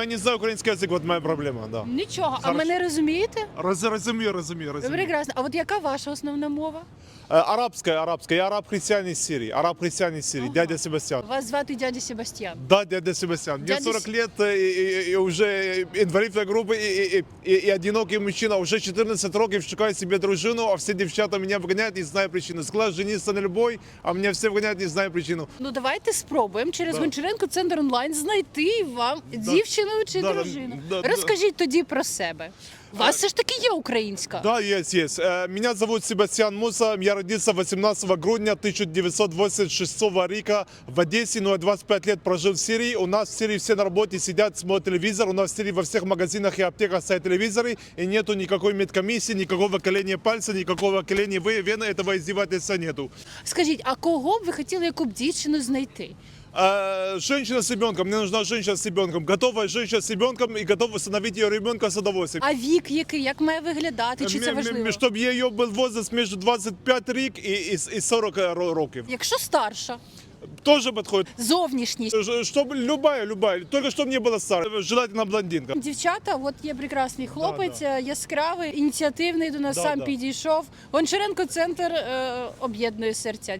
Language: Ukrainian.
Я не знаю український язик, от моя проблема, да. Нічого, а Хорошо. мене розумієте? Роз, розумію, розумію, розумію. Прекрасно. А от яка ваша основна мова? Е, Арабська, арабська. Я араб-християнин з Сирії. Араб-християнин з Сирії, дядя Себастьян. Вас звати дядя Себастьян. Да, дядя Себастьян. Мне Дядя 40 С- лет, э, и, и- и уже инвалидной группы, и, и, и, и одинокий мужчина. Уже 14 років шукаю себе дружину, а все девчата меня вгоняют, не знаю причину. Сказала жениться на любой, а меня все вгоняют, не знаю причину. Ну давайте спробуємо через Да. Гончаренко центр онлайн знайти вам дівчину чи Да, да, дружину. да, да. Розкажіть тоді про себе. У вас все ж таки є українська. Да, есть, есть. Э, Меня зовут Себастьян Муса. Я родился 18 грудня 1986 рика в Одессе, но я 25 лет прожил в Сирии. У нас в Сирии все на работе сидят, смотрят телевизор. У нас в Сирии во всех магазинах и аптеках стоят телевизоры. И нету никакой медкомиссии, никакого коления пальца, никакого коления вы- вены. Этого издевательства нету. Скажіть, а кого б ви хотіли яку б дівчину знайти? Э, Женщина с ребенком. Мне нужна женщина с ребенком. Готовая женщина с ребенком и готова усыновить ее ребенка с удовольствием. А вік який, як має виглядати? Чи це важливо? Чтобы ее был возраст между 25 рік и, и, и 40 ро- років. Якщо старша, Тоже подходит. зовнішність. Чтобы любая, любая, только чтобы не было старой. Желательно блондинка. Дівчата, от є прекрасний хлопець, е, яскравий, ініціативний до нас Да, сам да. підійшов. Гончаренко центр е, об'єднує серця.